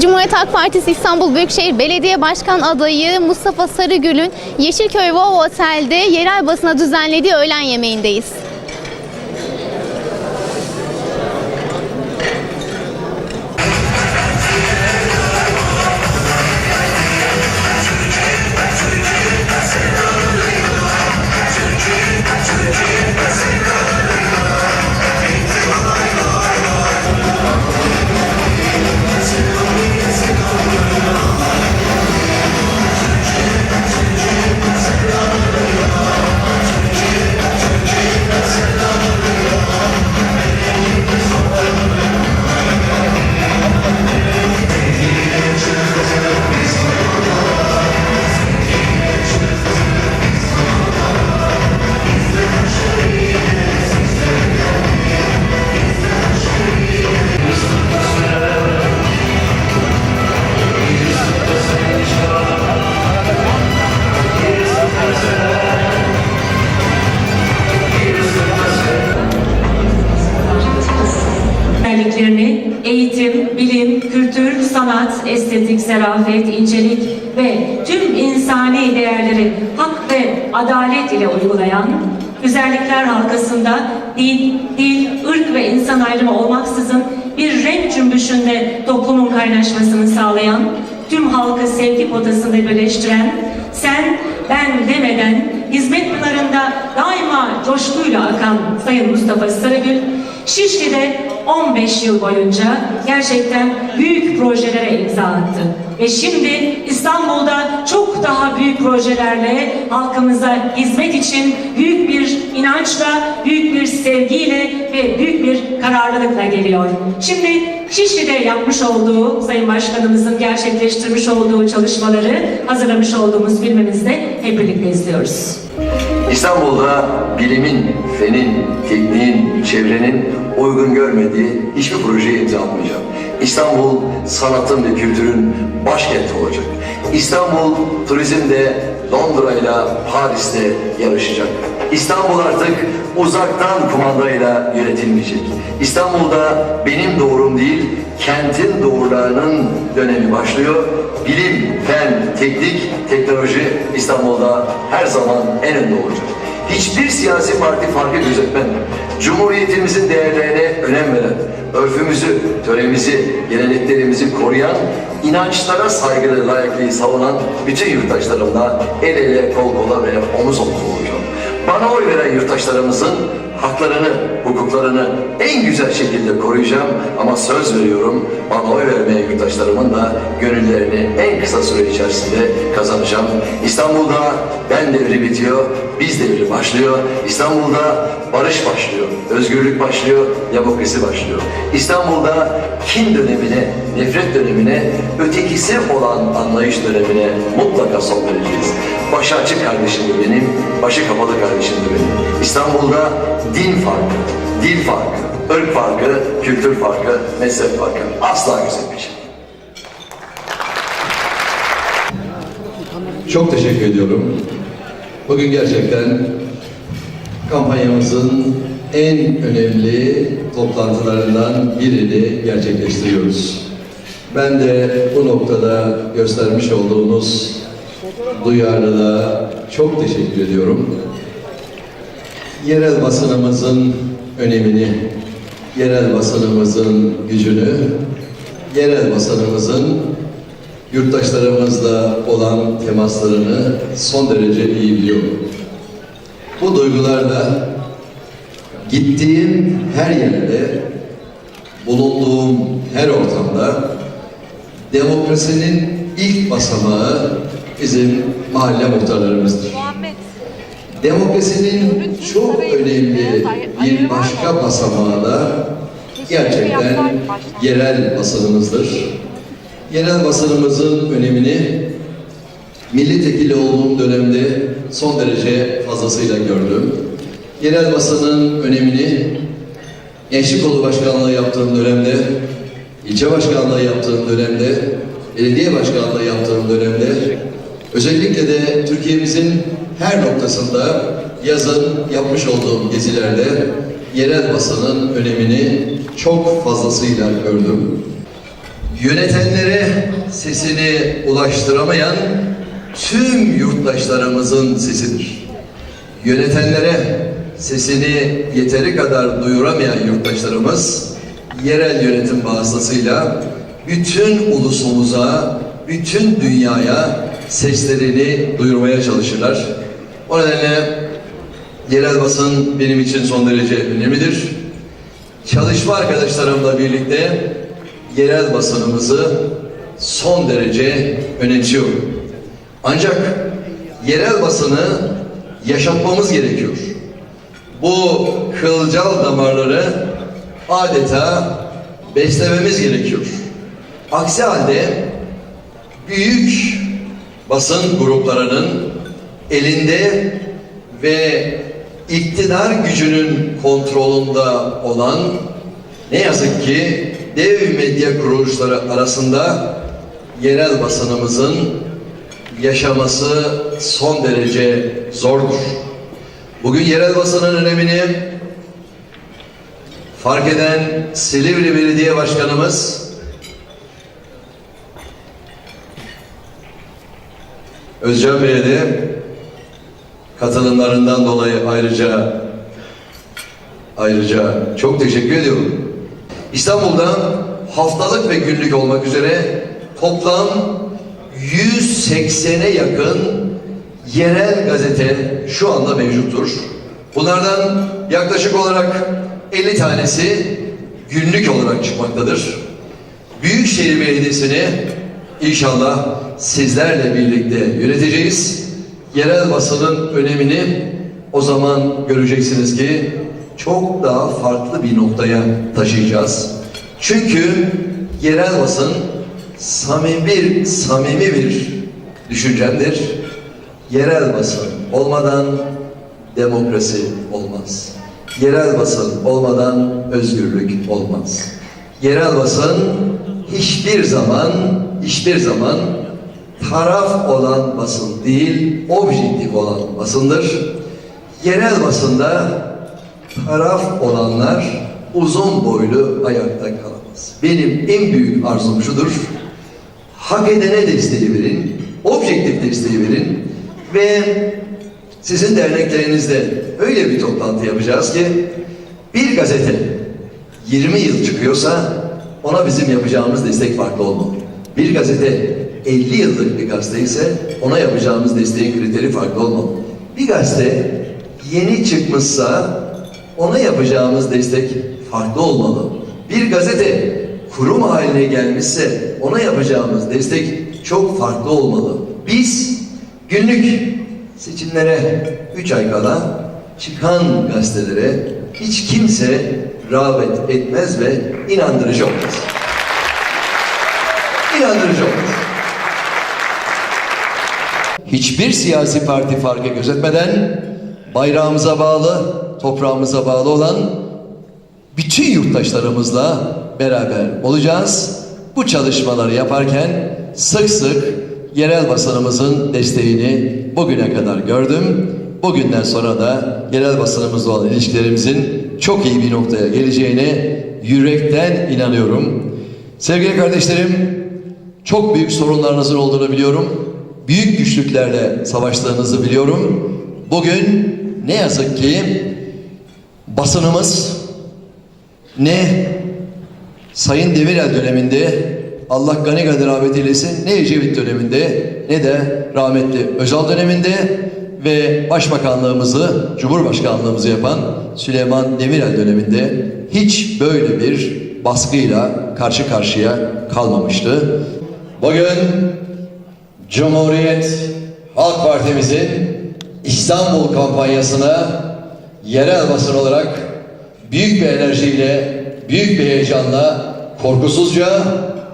Cumhuriyet Halk Partisi İstanbul Büyükşehir Belediye Başkan adayı Mustafa Sarıgül'ün Yeşilköy Wow Otel'de yerel basına düzenlediği öğlen yemeğindeyiz. İnsani değerleri hak ve adalet ile uygulayan, güzellikler halkasında din, dil, ırk ve insan ayrımı olmaksızın bir renk cümbüşünde toplumun kaynaşmasını sağlayan, tüm halkı sevgi potasında birleştiren, sen ben demeden hizmet pınarında daima coşkuyla akan Sayın Mustafa Sarıgül, Şişli'de 15 yıl boyunca gerçekten büyük projelere imza attı. Ve şimdi İstanbul'da projelerle halkımıza hizmet için büyük bir inançla, büyük bir sevgiyle ve büyük bir kararlılıkla geliyor. Şimdi Şişli'de yapmış olduğu, Sayın Başkanımızın gerçekleştirmiş olduğu çalışmaları hazırlamış olduğumuz filmimizde hep birlikte izliyoruz. İstanbul'da bilimin, fenin, tekniğin, çevrenin uygun görmediği hiçbir projeye imza atmayacağım. İstanbul sanatın ve kültürün başkenti olacak. İstanbul turizmde Londra ile Paris'te yarışacak. İstanbul artık uzaktan kumandayla yönetilmeyecek. İstanbul'da benim doğrum değil, kentin doğrularının dönemi başlıyor. Bilim, fen, teknik, teknoloji İstanbul'da her zaman en önde olacak. Hiçbir siyasi parti farkı gözetmeden, Cumhuriyetimizin değerlerine önem veren, örfümüzü, töremizi, geleneklerimizi koruyan, inançlara saygılı layıklığı savunan bütün yurttaşlarımla el ele, kol kola ve omuz omuz olacağım. Bana oy veren yurttaşlarımızın haklarını, hukuklarını en güzel şekilde koruyacağım ama söz veriyorum bana oy vermeyen yurttaşlarımın da gönüllerini en kısa süre içerisinde kazanacağım. İstanbul'da ben devri bitiyor, biz devri başlıyor. İstanbul'da barış başlıyor, özgürlük başlıyor, demokrasi başlıyor. İstanbul'da kin dönemine, nefret dönemine, ötekisi olan anlayış dönemine mutlaka son vereceğiz. Başı açık kardeşim de benim, başı kapalı kardeşim de benim. İstanbul'da din farkı, dil farkı, ırk farkı, kültür farkı, mezhep farkı asla gözetmeyecek. Çok teşekkür ediyorum. Bugün gerçekten kampanyamızın en önemli toplantılarından birini gerçekleştiriyoruz. Ben de bu noktada göstermiş olduğunuz duyarlılığa çok teşekkür ediyorum. Yerel basınımızın önemini, yerel basınımızın gücünü, yerel basınımızın yurttaşlarımızla olan temaslarını son derece iyi biliyorum. Bu duygularla gittiğim her yerde, bulunduğum her ortamda demokrasinin ilk basamağı bizim mahalle muhtarlarımızdır. Demokrasinin çok önemli bir başka basamağı da gerçekten yerel basınımızdır. Yerel basınımızın önemini milletvekili olduğum dönemde son derece fazlasıyla gördüm. Yerel basının önemini Gençlik Kolu Başkanlığı yaptığım dönemde, ilçe başkanlığı yaptığım dönemde, belediye başkanlığı yaptığım dönemde, özellikle de Türkiye'mizin her noktasında yazın yapmış olduğum gezilerde yerel basının önemini çok fazlasıyla gördüm. Yönetenlere sesini ulaştıramayan tüm yurttaşlarımızın sesidir. Yönetenlere sesini yeteri kadar duyuramayan yurttaşlarımız yerel yönetim vasıtasıyla bütün ulusumuza, bütün dünyaya seslerini duyurmaya çalışırlar. O nedenle yerel basın benim için son derece önemlidir. Çalışma arkadaşlarımla birlikte yerel basınımızı son derece önemsiyorum. Ancak yerel basını yaşatmamız gerekiyor. Bu kılcal damarları adeta beslememiz gerekiyor. Aksi halde büyük basın gruplarının elinde ve iktidar gücünün kontrolünde olan ne yazık ki dev medya kuruluşları arasında yerel basınımızın yaşaması son derece zordur. Bugün yerel basının önemini fark eden Silivri Belediye Başkanımız Özcan Bey'e de katılımlarından dolayı ayrıca ayrıca çok teşekkür ediyorum. İstanbul'da haftalık ve günlük olmak üzere toplam 180'e yakın yerel gazete şu anda mevcuttur. Bunlardan yaklaşık olarak 50 tanesi günlük olarak çıkmaktadır. Büyükşehir Belediyesi'ni inşallah sizlerle birlikte yöneteceğiz. Yerel basının önemini o zaman göreceksiniz ki çok daha farklı bir noktaya taşıyacağız. Çünkü yerel basın samimi, samimi bir düşüncemdir. Yerel basın olmadan demokrasi olmaz. Yerel basın olmadan özgürlük olmaz. Yerel basın hiçbir zaman hiçbir zaman taraf olan basın değil, objektif olan basındır. Yerel basında taraf olanlar uzun boylu ayakta kalamaz. Benim en büyük arzum şudur. Hak edene desteği verin, objektif desteği verin ve sizin derneklerinizde öyle bir toplantı yapacağız ki bir gazete 20 yıl çıkıyorsa ona bizim yapacağımız destek farklı olmalı. Bir gazete 50 yıllık bir gazete ise ona yapacağımız desteğin kriteri farklı olmalı. Bir gazete yeni çıkmışsa ona yapacağımız destek farklı olmalı. Bir gazete kurum haline gelmişse ona yapacağımız destek çok farklı olmalı. Biz günlük seçimlere 3 ay kala çıkan gazetelere hiç kimse rağbet etmez ve inandırıcı olmaz. İnandırıcı olmaz. Hiçbir siyasi parti farkı gözetmeden bayrağımıza bağlı, toprağımıza bağlı olan bütün yurttaşlarımızla beraber olacağız. Bu çalışmaları yaparken sık sık yerel basınımızın desteğini bugüne kadar gördüm. Bugünden sonra da yerel basınımızla olan ilişkilerimizin çok iyi bir noktaya geleceğine yürekten inanıyorum. Sevgili kardeşlerim, çok büyük sorunlarınızın olduğunu biliyorum. Büyük güçlüklerle savaştığınızı biliyorum. Bugün ne yazık ki basınımız ne Sayın Demirel döneminde Allah gani gani rahmet eylesin ne Ecevit döneminde ne de rahmetli Özal döneminde ve başbakanlığımızı, cumhurbaşkanlığımızı yapan Süleyman Demirel döneminde hiç böyle bir baskıyla karşı karşıya kalmamıştı. Bugün Cumhuriyet Halk Partimizin İstanbul kampanyasına yerel basın olarak büyük bir enerjiyle, büyük bir heyecanla, korkusuzca,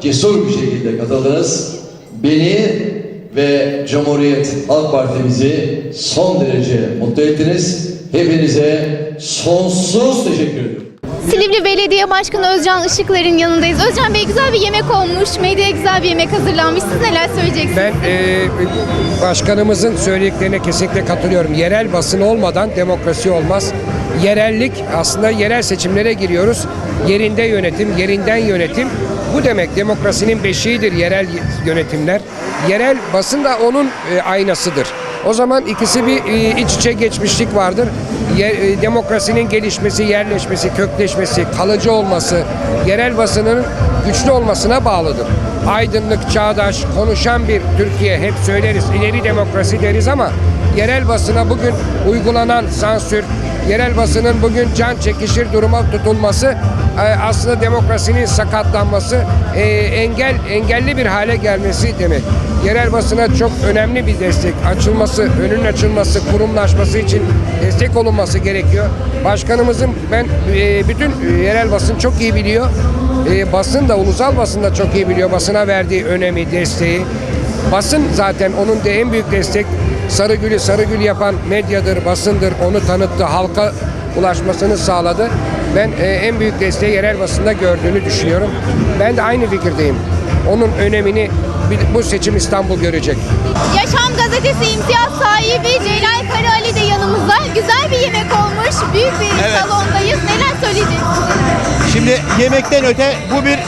cesur bir şekilde katıldınız. Beni ve Cumhuriyet Halk Partimizi son derece mutlu ettiniz. Hepinize sonsuz teşekkür ediyorum. Silivri Belediye Başkanı Özcan Işıklar'ın yanındayız. Özcan Bey güzel bir yemek olmuş. Medyaya güzel bir yemek hazırlanmış. Siz neler söyleyeceksiniz? Ben e, başkanımızın söylediklerine kesinlikle katılıyorum. Yerel basın olmadan demokrasi olmaz. Yerellik aslında yerel seçimlere giriyoruz. Yerinde yönetim, yerinden yönetim. bu demek demokrasinin beşiğidir yerel yönetimler. Yerel basın da onun e, aynasıdır. O zaman ikisi bir e, iç içe geçmişlik vardır. E, demokrasinin gelişmesi, yerleşmesi, kökleşmesi, kalıcı olması, yerel basının güçlü olmasına bağlıdır. Aydınlık, çağdaş, konuşan bir Türkiye hep söyleriz. İleri demokrasi deriz ama yerel basına bugün uygulanan sansür, yerel basının bugün can çekişir duruma tutulması e, aslında demokrasinin sakatlanması, e, engel engelli bir hale gelmesi demek. Yerel basına çok önemli bir destek açılması, önünün açılması, kurumlaşması için destek olunması gerekiyor. Başkanımızın ben e, bütün yerel basın çok iyi biliyor. Basın da ulusal basın da çok iyi biliyor basına verdiği önemi, desteği. Basın zaten onun da en büyük destek. Sarıgül'ü Sarıgül yapan medyadır, basındır. Onu tanıttı, halka ulaşmasını sağladı. Ben e, en büyük desteği yerel basında gördüğünü düşünüyorum. Ben de aynı fikirdeyim. Onun önemini bu seçim İstanbul görecek. Yaşam gazetesi imtiyaz sahibi Celal Karaali de yanımızda. Güzel bir yemek olmuş. Büyük bir Evet. salondayız. Neler söyleyeceksiniz? Şimdi yemekten öte bu bir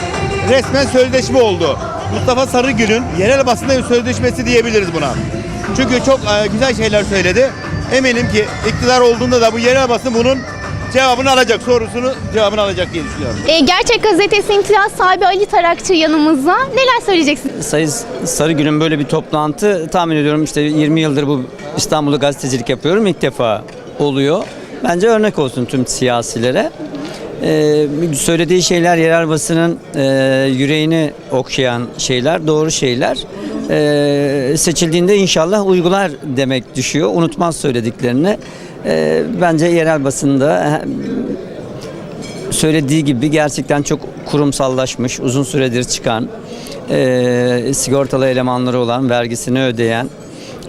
resmen sözleşme oldu. Mustafa Sarıgül'ün yerel basında bir sözleşmesi diyebiliriz buna. Çünkü çok e, güzel şeyler söyledi. Eminim ki iktidar olduğunda da bu yerel basın bunun cevabını alacak, sorusunu cevabını alacak diye düşünüyorum. E, Gerçek gazetesi imtiyaz sahibi Ali Tarakçı yanımızda. Neler söyleyeceksiniz? Sayın Sarıgül'ün böyle bir toplantı tahmin ediyorum işte 20 yıldır bu İstanbul'da gazetecilik yapıyorum ilk defa oluyor. Bence örnek olsun tüm siyasilere. Ee, söylediği şeyler yerel basının e, yüreğini okşayan şeyler, doğru şeyler. Ee, seçildiğinde inşallah uygular demek düşüyor. Unutmaz söylediklerini. Ee, bence yerel basında söylediği gibi gerçekten çok kurumsallaşmış, uzun süredir çıkan, e, sigortalı elemanları olan, vergisini ödeyen,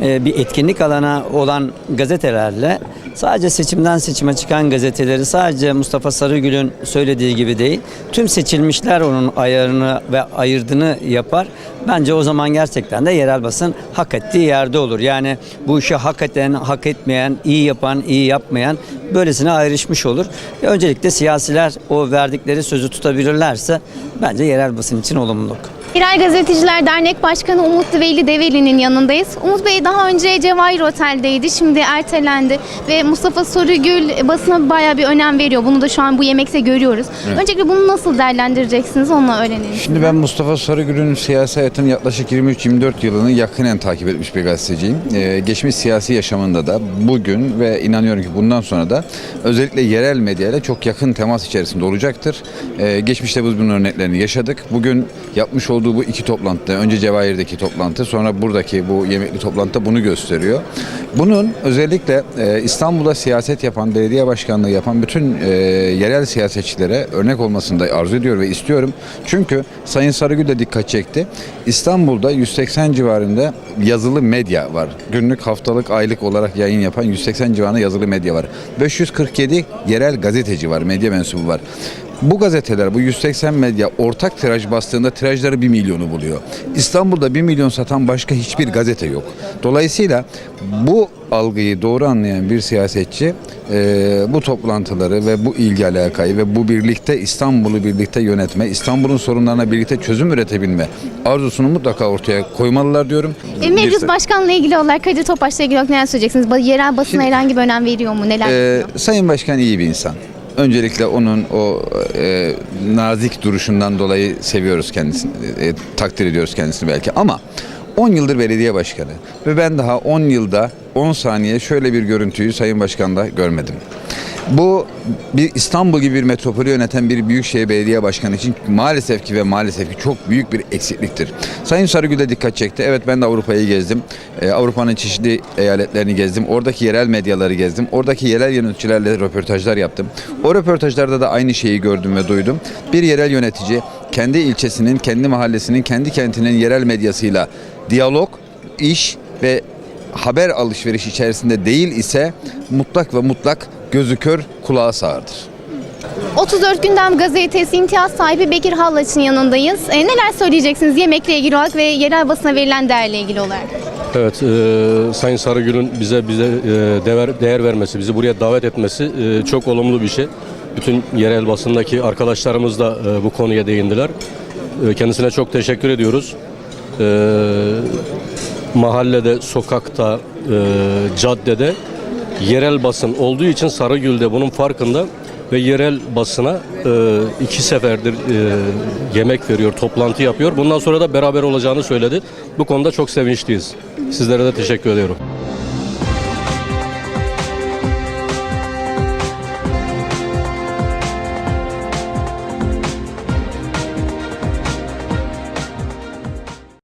e, bir etkinlik alana olan gazetelerle sadece seçimden seçime çıkan gazeteleri sadece Mustafa Sarıgül'ün söylediği gibi değil, tüm seçilmişler onun ayarını ve ayırdığını yapar. Bence o zaman gerçekten de yerel basın hak ettiği yerde olur. Yani bu işi hak eden, hak etmeyen, iyi yapan, iyi yapmayan böylesine ayrışmış olur. Öncelikle siyasiler o verdikleri sözü tutabilirlerse bence yerel basın için olumluluk. Yerel Gazeteciler Dernek Başkanı Umut Veli Develi'nin yanındayız. Umut Bey daha önce Cevahir Otel'deydi. Şimdi ertelendi. Ve Mustafa Sarıgül basına bayağı bir önem veriyor. Bunu da şu an bu yemekte görüyoruz. Öncelikle bunu nasıl değerlendireceksiniz? Onunla öğrenelim. Şimdi ben Mustafa Sarıgül'ün siyasi hayatını yaklaşık 23-24 yılını yakinen takip etmiş bir gazeteciyim. Ee, geçmiş siyasi yaşamında da bugün ve inanıyorum ki bundan sonra da özellikle yerel medyayla çok yakın temas içerisinde olacaktır. Ee, geçmişte biz bunun örneklerini yaşadık. Bugün yapmış olduğu bu iki toplantıda, önce Cevahir'deki toplantı sonra buradaki bu yemekli toplantıda bunu gösteriyor. Bunun özellikle e, İstanbul'da siyaset yapan, belediye başkanlığı yapan bütün e, yerel siyasetçilere örnek olmasını da arzu ediyor ve istiyorum. Çünkü Sayın Sarıgül de dikkat çekti. İstanbul'da 180 civarında yazılı medya var. Günlük, haftalık, aylık olarak yayın yapan 180 civarında yazılı medya var. 547 yerel gazeteci var, medya mensubu var. Bu gazeteler, bu 180 medya ortak tiraj bastığında tirajları 1 milyonu buluyor. İstanbul'da 1 milyon satan başka hiçbir gazete yok. Dolayısıyla bu algıyı doğru anlayan bir siyasetçi e, bu toplantıları ve bu ilgi alakayı ve bu birlikte İstanbul'u birlikte yönetme, İstanbul'un sorunlarına birlikte çözüm üretebilme arzusunu mutlaka ortaya koymalılar diyorum. E, mevcut Bir- başkanla ilgili olarak, Kadir Topaş'la ilgili olarak neler söyleyeceksiniz? Yerel basına Şimdi- herhangi bir önem veriyor mu? Neler yapıyor? Sayın Başkan iyi bir insan. Öncelikle onun o e, nazik duruşundan dolayı seviyoruz kendisini, e, takdir ediyoruz kendisini belki. Ama 10 yıldır belediye başkanı ve ben daha 10 yılda 10 saniye şöyle bir görüntüyü Sayın Başkan'da görmedim. Bu bir İstanbul gibi bir metropolü yöneten bir büyükşehir belediye başkanı için maalesef ki ve maalesef ki çok büyük bir eksikliktir. Sayın Sarıgül de dikkat çekti. Evet ben de Avrupa'yı gezdim. Ee, Avrupa'nın çeşitli eyaletlerini gezdim. Oradaki yerel medyaları gezdim. Oradaki yerel yöneticilerle röportajlar yaptım. O röportajlarda da aynı şeyi gördüm ve duydum. Bir yerel yönetici kendi ilçesinin, kendi mahallesinin, kendi kentinin yerel medyasıyla diyalog, iş ve haber alışveriş içerisinde değil ise mutlak ve mutlak gözü kör kulağı sağırdır. 34 Gündem Gazetesi imtiyaz sahibi Bekir Hallaç'ın yanındayız. E, neler söyleyeceksiniz yemekle ilgili olarak ve yerel basına verilen değerle ilgili olarak? Evet, e, Sayın Sarıgül'ün bize bize e, değer, değer vermesi, bizi buraya davet etmesi e, çok olumlu bir şey. Bütün yerel basındaki arkadaşlarımız da e, bu konuya değindiler. E, Kendisine çok teşekkür ediyoruz. E, mahallede, sokakta, e, caddede yerel basın olduğu için Sarıgül de bunun farkında ve yerel basına e, iki seferdir e, yemek veriyor, toplantı yapıyor. Bundan sonra da beraber olacağını söyledi. Bu konuda çok sevinçliyiz. Sizlere de teşekkür ediyorum.